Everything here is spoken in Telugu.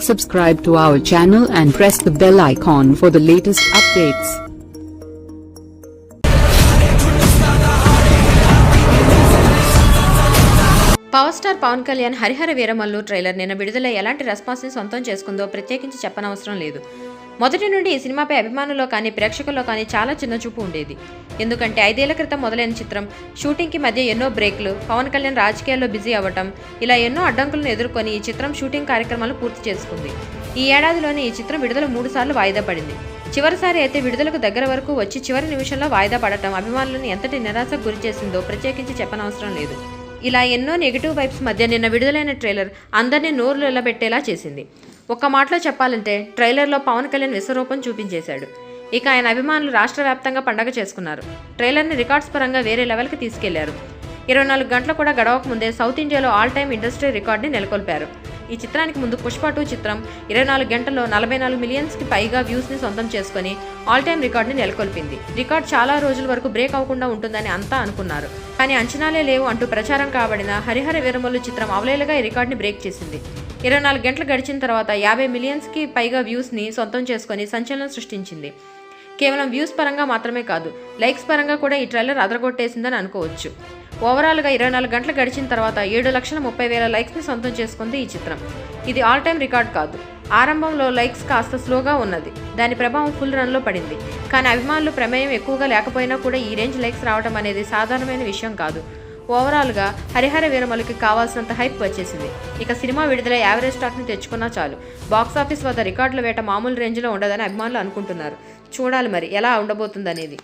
Subscribe to our channel and press the bell icon for the latest updates. Power star Pawan Kalyan Harihara Veeramallu trailer నిన్న విడుదల ఎలాంటి రెస్పాన్స్ని సొంతం చేసుకుందో ప్రత్యేకించి చెప్పనవసరం లేదు మొదటి నుండి ఈ సినిమాపై అభిమానుల్లో కానీ ప్రేక్షకుల్లో కానీ చాలా చిన్న చూపు ఉండేది. ఎందుకంటే ఐదేళ్ళ క్రితం మొదలైన చిత్రం షూటింగ్కి మధ్య ఎన్నో బ్రేక్లు పవన్ కళ్యాణ్ రాజకీయాల్లో బిజీ అవ్వటం ఇలా ఎన్నో అడ్డంకులను ఎదుర్కొని ఈ చిత్రం షూటింగ్ కార్యక్రమాలు పూర్తి చేసుకుంది. ఈ ఏడాదిలోనే ఈ చిత్రం విడుదల మూడు సార్లు వాయిదా పడింది. చివరిసారి అయితే విడుదలకు దగ్గర వరకు వచ్చి చివరి నిమిషంలో వాయిదా పడటం అభిమానులను ఎంతటి నిరాశకు గురి చేసిందో ప్రత్యేకించి చెప్పనవసరం లేదు. ఇలా ఎన్నో నెగిటివ్ వైబ్స్ మధ్య నిన్న విడుదలైన ట్రైలర్ అందరినీ నోరులు నిలబెట్టేలా చేసింది. ఒక్క మాటలో చెప్పాలంటే ట్రైలర్లో పవన్ కళ్యాణ్ విశ్వరూపం చూపించేశాడు. ఇక ఆయన అభిమానులు రాష్ట్ర వ్యాప్తంగా పండగ చేసుకున్నారు. ట్రైలర్ని రికార్డ్స్ పరంగా వేరే లెవెల్కి తీసుకెళ్ళారు. ఇరవై నాలుగు గంటలు కూడా గడవక ముందే సౌత్ ఇండియాలో ఆల్ టైమ్ ఇండస్ట్రీ రికార్డ్ని నెలకొల్పారు. ఈ చిత్రానికి ముందు పుష్ప టూ చిత్రం ఇరవై నాలుగు గంటల్లో నలభై నాలుగు మిలియన్స్కి పైగా వ్యూస్ని సొంతం చేసుకొని ఆల్ టైమ్ రికార్డ్ని నెలకొల్పింది. రికార్డ్ చాలా రోజుల వరకు బ్రేక్ అవ్వకుండా ఉంటుందని అంతా అనుకున్నారు. కానీ అంచనాలే లేవు అంటూ ప్రచారం కాబడిన హరిహర వీరమల్లు చిత్రం అవలేలుగా ఈ రికార్డ్ని బ్రేక్ చేసింది. ఇరవై నాలుగు గంటలు గడిచిన తర్వాత యాభై మిలియన్స్కి పైగా వ్యూస్ని సొంతం చేసుకొని సంచలనం సృష్టించింది. కేవలం వ్యూస్ పరంగా మాత్రమే కాదు లైక్స్ పరంగా కూడా ఈ ట్రైలర్ అదరగొట్టేసిందని అనుకోవచ్చు. ఓవరాల్గా ఇరవై నాలుగు గంటలు గడిచిన తర్వాత ఏడు లక్షల ముప్పై వేల లైక్స్ని సొంతం చేసుకుంది ఈ చిత్రం. ఇది ఆల్ టైమ్ రికార్డ్ కాదు ఆరంభంలో లైక్స్ కాస్త స్లోగా ఉన్నది. దాని ప్రభావం ఫుల్ రన్లో పడింది. కానీ అభిమానులు ప్రమేయం ఎక్కువగా లేకపోయినా కూడా ఈ రేంజ్ లైక్స్ రావడం అనేది సాధారణమైన విషయం కాదు. ఓవరాల్గా హరిహర వీరమలకి కావాల్సినంత హైప్ వచ్చేసింది. ఇక సినిమా విడుదల యావరేజ్ స్టాక్ని తెచ్చుకున్నా చాలు. బాక్స్ ఆఫీస్ వద్ద రికార్డుల వేట మామూలు రేంజ్లో ఉండదని అభిమానులు అనుకుంటున్నారు. చూడాలి మరి ఎలా ఉండబోతుందనేది.